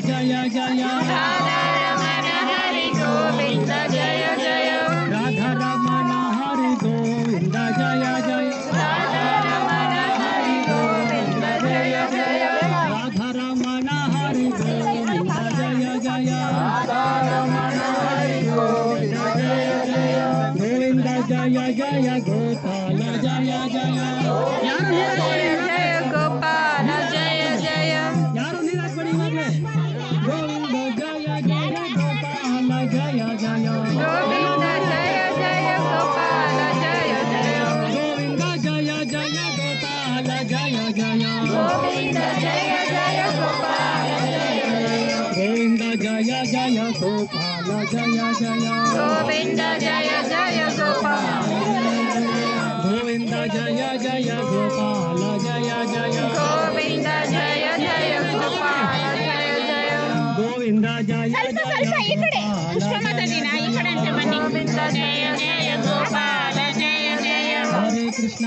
जय जय राधा जय जय राधा रमन हरि गोविंद जय जय राधा रमन हरि गोविंद जय जय गोविंद जय जय गोपाल जय जय यार गोपाल जय जय गोविंद जय जय गोपाल जय जय गोविंद जय जय गोपाल जय जय गोविंद जय जय गोपाल गोविंद जय जय गोपाल जय जय गोविंद जय जय गोपाल जय जय गोविंद जय ಸ್ವಲ್ಪ ಸ್ವಲ್ಪ ಈ ಕಡೆ ಪುಷ್ಪಮತದಿನ ಈ ಕಡೆ ಅಂತ ಬನ್ನಿ ಗೋವಿಂದ ಜಯ ಜಯ ಗೋಪಾಲ ಜಯ ಜಯ ಹರೇ ಕೃಷ್ಣ